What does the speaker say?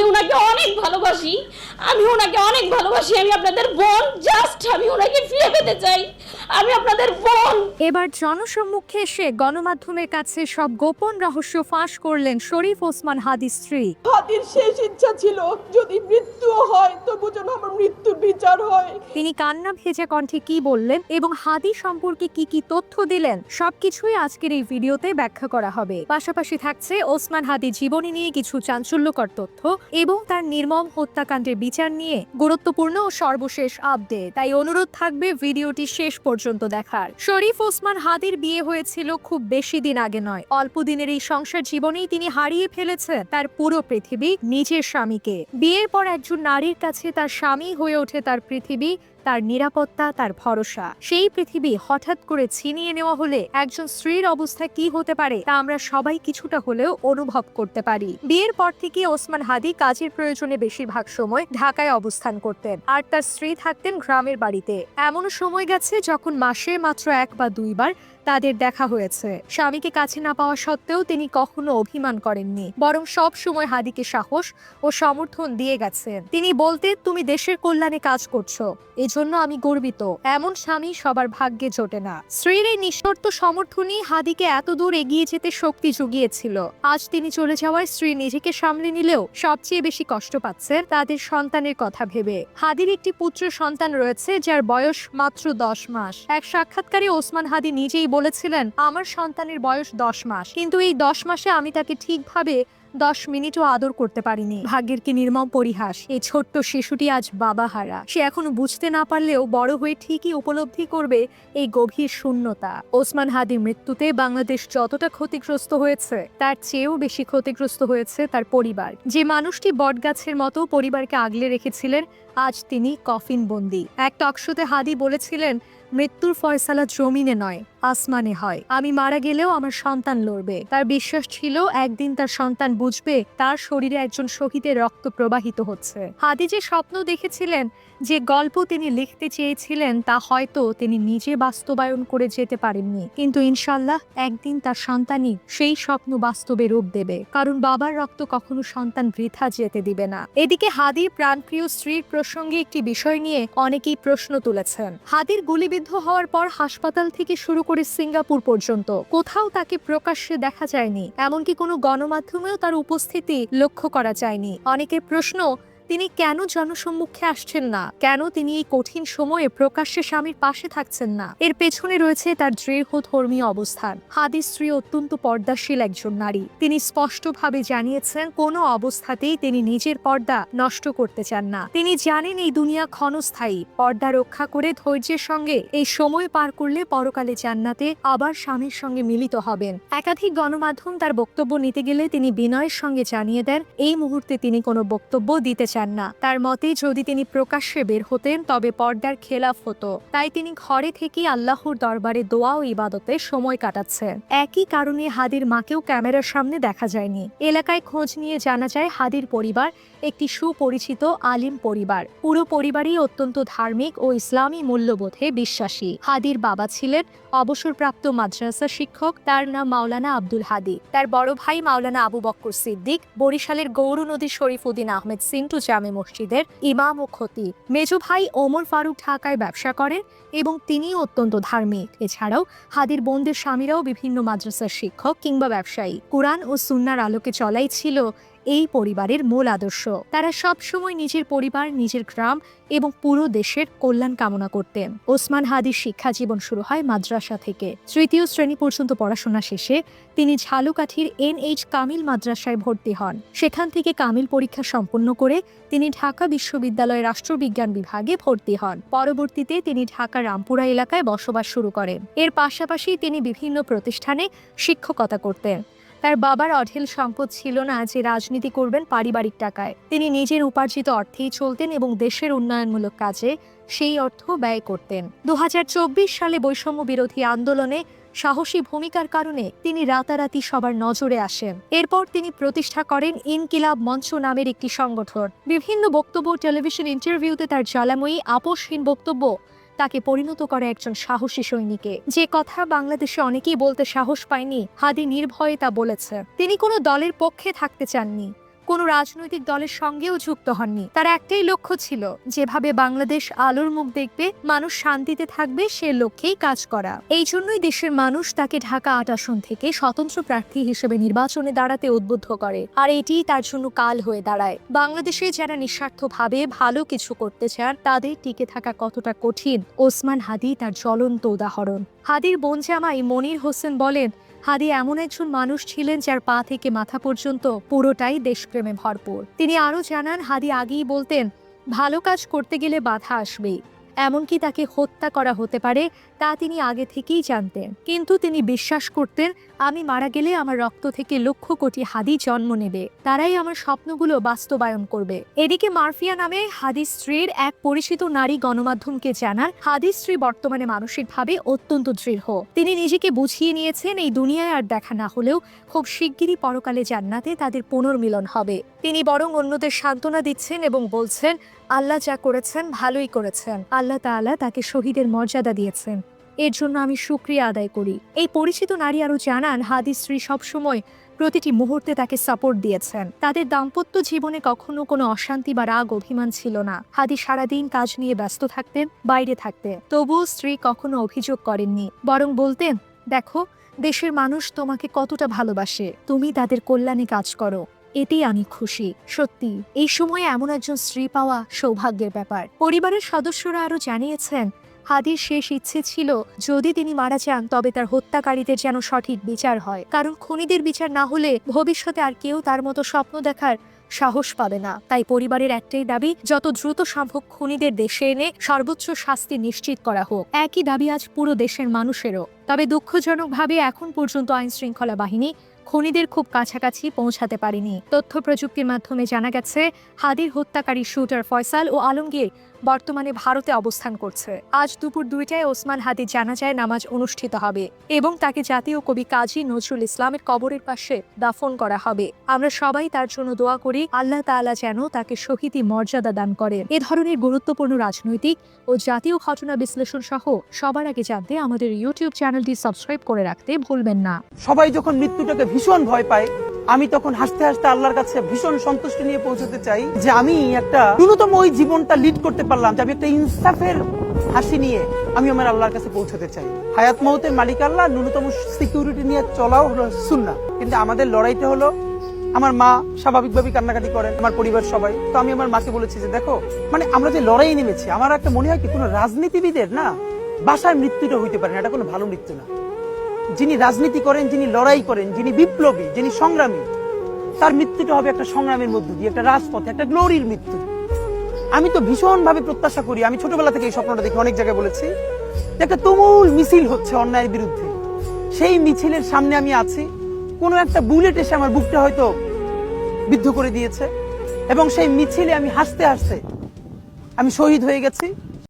আমি ওনাকে অনেক ভালোবাসি আমি ওনাকে অনেক ভালোবাসি আমি আপনাদের বোন জাস্ট আমি ওনাকে ফিরে পেতে চাই আমি আপনাদের বোন। এবার জনসম্মুখে এসে গণমাধ্যমের কাছে সব গোপন রহস্য ফাঁস করলেন শরীফ ওসমান হাদিস স্ত্রী। হাদির শেষ ইচ্ছা ছিল যদি মৃত্যু হয় তবু যেন আমার মৃত্যুর বিচার হয়। তিনি কান্না ভেজা কণ্ঠে কি বললেন এবং হাদি সম্পর্কে কি কি তথ্য দিলেন, সবকিছুই আজকের এই ভিডিওতে ব্যাখ্যা করা হবে। পাশাপাশি থাকছে ওসমান হাদি জীবনী নিয়ে কিছু চাঞ্চল্যকর তথ্য এবং তার নির্মম হত্যাকাণ্ডের বিচার নিয়ে গুরুত্বপূর্ণ ও সর্বশেষ আপডেট। তাই অনুরোধ থাকবে ভিডিওটি শেষ পর্যন্ত দেখার। শরীফ ওসমান হাদির বিয়ে হয়েছিল খুব বেশি দিন আগে নয়। অল্প দিনের এই সংসার জীবনেই তিনি হারিয়ে ফেলেছেন তার পুরো পৃথিবী নিজের স্বামীকে। বিয়ের পর একজন নারীর কাছে তার স্বামী হয়ে ওঠে তার পৃথিবী তার নিরাপত্তা, তার ভরসা। সেই পৃথিবী হঠাৎ করে ছিনিয়ে নেওয়া হলে একজন স্ত্রীর অবস্থা কি হতে পারে তা আমরা সবাই কিছুটা হলেও অনুভব করতে পারি। বিয়ের পর থেকে ওসমান হাদি কাজের প্রয়োজনে বেশিরভাগ সময় ঢাকায় অবস্থান করতেন আর তার স্ত্রী থাকতেন গ্রামের বাড়িতে। এমন সময় গেছে যখন মাসে মাত্র এক বা দুইবার তাদের দেখা হয়েছে। স্বামীকে কাছে না পাওয়া সত্ত্বেও তিনি কখনো অভিমান করেননি, বরং সব সময় হাদিকে সাহস ও সমর্থন দিয়ে গেছেন। তিনি বলতেন, তুমি দেশের কল্যাণে কাজ করছ। এজন্য আমি গর্বিত। এমন স্বামী সবার ভাগ্যে জোটে না। স্ত্রীর এই নিঃশর্ত সমর্থনই হাদিকে এত দূর এগিয়ে যেতে শক্তি জুগিয়েছিল। আজ তিনি চলে যাওয়ায় স্ত্রী নিজেকে সামলে নিলেও সবচেয়ে বেশি কষ্ট পাচ্ছেন তাদের সন্তানের কথা ভেবে। হাদির একটি পুত্র সন্তান রয়েছে যার বয়স মাত্র দশ মাস। এক সাক্ষাৎকারে ওসমান হাদি নিজেই বলেছিলেন, আমার সন্তানের বয়স দশ মাস। কিন্তু এই দশ মাসে আমি তাকে ঠিকভাবে দশ মিনিটও আদর করতে পারিনি। ভাগ্যের কি নির্মম পরিহাস। এই ছোট্ট শিশুটি আজ বাবা হারা। সে এখনও বুঝতে না পারলেও বড় হয়ে ঠিকই উপলব্ধি করবে এই গভীর শূন্যতা। ওসমান হাদি মৃত্যুতে বাংলাদেশ যতটা ক্ষতিগ্রস্ত হয়েছে, তার চেয়েও বেশি ক্ষতিগ্রস্ত হয়েছে তার পরিবার। যে মানুষটি বটগাছের মতো পরিবারকে আগলে রেখেছিলেন, আজ তিনি কফিন বন্দি। এক টকশোতে হাদি বলেছিলেন, মৃত্যুর ফয়সালা জমিনে নয়, আসমানে হয়। আমি মারা গেলেও আমার সন্তান লড়বে। তার বিশ্বাস ছিল একদিন তার সন্তান বুঝবে তার শরীরে একজন শহীদের রক্ত প্রবাহিত হচ্ছে। হাদি যে স্বপ্ন দেখেছিলেন, যে গল্প তিনি লিখতে চেয়েছিলেন, তা হয়তো তিনি নিজে বাস্তবায়ন করে যেতে পারেননি। কিন্তু ইনশাল্লাহ একদিন তার সন্তানই সেই স্বপ্ন বাস্তবে রূপ দেবে। কারণ বাবার রক্ত কখনো সন্তান বৃথা যেতে দিবে না। এদিকে হাদির প্রাণপ্রিয় স্ত্রীর প্রসঙ্গে একটি বিষয় নিয়ে অনেকেই প্রশ্ন তুলেছেন। হাদির গুলিবিদ্ধ হওয়ার পর হাসপাতাল থেকে শুরু করে সিঙ্গাপুর পর্যন্ত কোথাও তাকে প্রকাশ্যে দেখা যায়নি। এমনকি কোনো গণমাধ্যমেও তার উপস্থিতি লক্ষ্য করা যায়নি। অনেকের প্রশ্ন তিনি কেন জনসম্মুখে আসছেন না? কেন তিনি এই কঠিন সময়ে প্রকাশ্যে স্বামীর পাশে থাকছেন না? এর পেছনে রয়েছে তার দৃঢ় ধর্মীয় অবস্থান। হাদিস স্ত্রী অত্যন্ত পর্দাশীল একজন নারী। তিনি স্পষ্টভাবে জানিয়েছেন, কোনো অবস্থাতেই তিনি নিজের পর্দা নষ্ট করতে চান না। তিনি জানেন এই দুনিয়া ক্ষণস্থায়ী। পর্দা রক্ষা করে ধৈর্যের সঙ্গে এই সময় পার করলে পরকালে জান্নাতে আবার স্বামীর সঙ্গে মিলিত হবেন। একাধিক গণমাধ্যম তার বক্তব্য নিতে গেলে তিনি বিনয়ের সঙ্গে জানিয়ে দেন, এই মুহূর্তে তিনি কোনো বক্তব্য দিতে চান না। তার মতে যদি তিনি প্রকাশ্যে বের হতেন, তবে পর্দার খেলাফ হতো। তাই তিনি ঘরে থেকেই আল্লাহর দরবারে দোয়া ও ইবাদতে সময় কাটাচ্ছেন একই কারণে হাদির মাকেও ক্যামেরার সামনে দেখা যায়নি। এলাকায় খোঁজ নিয়ে জানা যায়, হাদির পরিবার একটি সুপরিচিত আলিম পরিবার। পুরো পরিবারই অত্যন্ত ধার্মিক ও ইসলামী মূল্যবোধে বিশ্বাসী। হাদির বাবা ছিলেন অবসরপ্রাপ্ত মাদ্রাসা শিক্ষক। তার নাম মাওলানা আব্দুল হাদি। তার বড় ভাই মাওলানা আবু বক্কর সিদ্দিক। বরিশালের গৌর নদী শরীফুদ্দিন আহমেদ সিন্টু জামে মসজিদের ইমাম ও খতি। মেজু ভাই ওমর ফারুক ঢাকায় ব্যবসা করেন এবং তিনি অত্যন্ত ধার্মিক। এছাড়াও হাদির বোনদের স্বামীরাও বিভিন্ন মাদ্রাসার শিক্ষক কিংবা ব্যবসায়ী। কোরআন ও সুন্নার আলোকে চলাই ছিল এই পরিবারের মূল আদর্শ। তারা সব সময় নিজের পরিবার, নিজের গ্রাম এবং পুরো দেশের কল্যাণ কামনা করতেন। ওসমান হাদির শিক্ষা জীবন শুরু হয় মাদ্রাসা থেকে। তৃতীয় শ্রেণি পর্যন্ত পড়াশোনা শেষে তিনি ঝালুকাঠির এন এইচ কামিল মাদ্রাসায় ভর্তি হন। সেখান থেকে কামিল পরীক্ষা সম্পন্ন করে তিনি ঢাকা বিশ্ববিদ্যালয়ের রাষ্ট্রবিজ্ঞান বিভাগে ভর্তি হন। পরবর্তীতে তিনি ঢাকার রামপুরা এলাকায় বসবাস শুরু করেন। এর পাশাপাশি তিনি বিভিন্ন প্রতিষ্ঠানে শিক্ষকতা করতেন। তার বাবার অঢেল সম্পদ ছিল না যে রাজনীতি করবেন পারিবারিক টাকায়। তিনি নিজের উপার্জিত অর্থেই চলতেন এবং দেশের উন্নয়নমূলক কাজে সেই অর্থ ব্যয় করতেন। দুহাজার চব্বিশ সালে বৈষম্য বিরোধী আন্দোলনে সাহসী ভূমিকার কারণে তিনি রাতারাতি সবার নজরে আসেন। এরপর তিনি প্রতিষ্ঠা করেন ইনকিলাব মঞ্চ নামের একটি সংগঠন। বিভিন্ন বক্তব্য টেলিভিশন ইন্টারভিউতে তার জ্বালাময়ী, আপোষহীন বক্তব্য তাকে পরিণত করে একজন সাহসী সৈনিকে। যে কথা বাংলাদেশে অনেকেই বলতে সাহস পায়নি, হাদি নির্ভয়ে তা বলেছে। তিনি কোনো দলের পক্ষে থাকতে চাননি। কোনো রাজনৈতিক দলের সঙ্গেও যুক্ত হননি। তার একটাই লক্ষ্য ছিল, যেভাবে বাংলাদেশ আলোর মুখ দেখবে, মানুষ শান্তিতে থাকবে, সে লক্ষ্যেই কাজ করা। এই জন্যই দেশের মানুষ তাকে ঢাকা আট আসন থেকে স্বতন্ত্র প্রার্থী হিসেবে নির্বাচনে দাঁড়াতে উদ্বুদ্ধ করে, আর এটিই তার জন্য কাল হয়ে দাঁড়ায়। বাংলাদেশে যারা নিঃস্বার্থভাবে ভালো কিছু করতে চান, তাদের টিকে থাকা কতটা কঠিন, ওসমান হাদি তার জ্বলন্ত উদাহরণ। হাদির বোন জামাই মনির হোসেন বলেন হাদি এমন একজন মানুষ ছিলেন যার পা থেকে মাথা পর্যন্ত পুরোটাই দেশপ্রেমে ভরপুর। তিনি আরও জানান, হাদি আগেই বলতেন, ভালো কাজ করতে গেলে বাধা আসবেই। এমনকি তাকে হত্যা করা হতে পারে তা তিনি আগে থেকেই জানতেন। কিন্তু তিনি বিশ্বাস করতেন, আমি মারা গেলে আমার রক্ত থেকে লক্ষ কোটি হাদি জন্ম নেবে। তারাই আমার স্বপ্নগুলো বাস্তবায়ন করবে। এদিকে মারফিয়া নামে হাদি স্ত্রীর এক পরিচিত নারী গণমাধ্যমকে জানান, হাদি স্ত্রী বর্তমানে মানসিকভাবে অত্যন্ত দৃঢ়। তিনি নিজেকে বুঝিয়ে নিয়েছেন, এই দুনিয়ায় আর দেখা না হলেও খুব শিগগিরই পরকালে জান্নাতে তাদের পুনর্মিলন হবে। তিনি বরং অন্যদের সান্ত্বনা দিচ্ছেন এবং বলছেন, আল্লাহ যা করেছেন ভালোই করেছেন। আল্লাহ তাআলা তাকে শহীদের মর্যাদা দিয়েছেন। এর জন্য আমি সুক্রিয়া আদায় করি। এই পরিচিত নারী আরও জানান হাদি স্ত্রী সবসময় প্রতিটি মুহূর্তে তাকে সাপোর্ট দিয়েছেন। তাদের দাম্পত্য জীবনে কখনো কোনো অশান্তি বা রাগ, অভিমান ছিল না। হাদি সারাদিন কাজ নিয়ে ব্যস্ত থাকতেন, বাইরে থাকতেন। তবুও স্ত্রী কখনো অভিযোগ করেননি। বরং বলতেন, দেখো, দেশের মানুষ তোমাকে কতটা ভালোবাসে। তুমি তাদের কল্যাণে কাজ করো। এতেই আমি খুশি, সত্যি। এই সময়ে এমন একজন স্ত্রী পাওয়া সৌভাগ্যের ব্যাপার। পরিবারের সদস্যরা আরও জানিয়েছেন, হাদির শেষ ইচ্ছে ছিল যদি তিনি মারা যান, তবে তার হত্যাকারীদের যেন সঠিক বিচার হয়। কারণ খুনিদের বিচার না হলে ভবিষ্যতে আর কেউ তার মতো স্বপ্ন দেখার সাহস পাবে না। তাই পরিবারের একটাই দাবি, যত দ্রুত সম্ভব খুনিদের দেশে এনে সর্বোচ্চ শাস্তি নিশ্চিত করা হোক। একই দাবি আজ পুরো দেশের মানুষেরও। তবে দুঃখজনকভাবে এখন পর্যন্ত আইন শৃঙ্খলা বাহিনী খুনিদের খুব কাছাকাছি পৌঁছাতে পারেনি। তথ্য প্রযুক্তির মাধ্যমে জানা গেছে, হাদির হত্যাকারী শুটার ফয়সাল ও আলমগীর বর্তমানে ভারতে অবস্থান করছে। আজ দুপুর দুইটায় ওসমান হাদির জানাজায় নামাজ অনুষ্ঠিত হবে এবং তাকে জাতীয় কবি কাজী নজরুল ইসলামের কবরের পাশে দাফন করা হবে। আমরা সবাই তার জন্য দোয়া করি, আল্লাহ তাআলা যেন তাকে শহীদি মর্যাদা দান করেন এ ধরনের গুরুত্বপূর্ণ রাজনৈতিক ও জাতীয় ঘটনা বিশ্লেষণ সহ সবার আগে জানতে আমাদের ইউটিউব চ্যানেলটি সাবস্ক্রাইব করে রাখতে ভুলবেন না। সবাই যখন মৃত্যুটাকে ভীষণ ভয় পায়। আমি তখন হাসতে হাসতে আল্লাহর কাছে ভীষণ সন্তুষ্টি নিয়ে পৌঁছতে চাই যে আমি একটা ন্যূনতম ওই জীবনটা লিড করতে পারলাম, যে আমি একটা ইনসাফের হাসি নিয়ে আমি আমার আল্লাহর কাছে পৌঁছতে চাই। হায়াত মৌতের মালিক আল্লাহ, ন্যূনতম সিকিউরিটি নিয়ে চলাও হলো সুন্না কিন্তু আমাদের লড়াইটা হলো আমার মা স্বাভাবিকভাবেই কান্নাকাটি করেন, আমার পরিবার সবাই। তো আমি আমার মাকে বলেছি যে, দেখো মানে আমরা যে লড়াই নেমেছি, আমার একটা মনে হয় কি, কোনো রাজনীতিবিদের না বাসায় মৃত্যুটা হইতে পারে না, এটা কোনো ভালো মৃত্যু না। যিনি রাজনীতি করেন, যিনি লড়াই করেন, যিনি বিপ্লবী, যিনি সংগ্রামী, তার মৃত্যুটা হবে একটা সংগ্রামের মধ্য দিয়ে, একটা রাজপথে, একটা গ্লোরির মৃত্যু। আমি তো ভীষণ ভাবে প্রত্যাশা করি, আমি ছোটবেলা থেকে এই স্বপ্নটা দেখি অনেক জায়গায় বলেছি একটা তুমুল মিছিল হচ্ছে অন্যায়ের বিরুদ্ধে। সেই মিছিলের সামনে আমি আছি, কোনো একটা বুলেট এসে আমার বুকটা হয়তো বিদ্ধ করে দিয়েছে এবং সেই মিছিলে আমি হাসতে হাসতে আমি শহীদ হয়ে গেছি।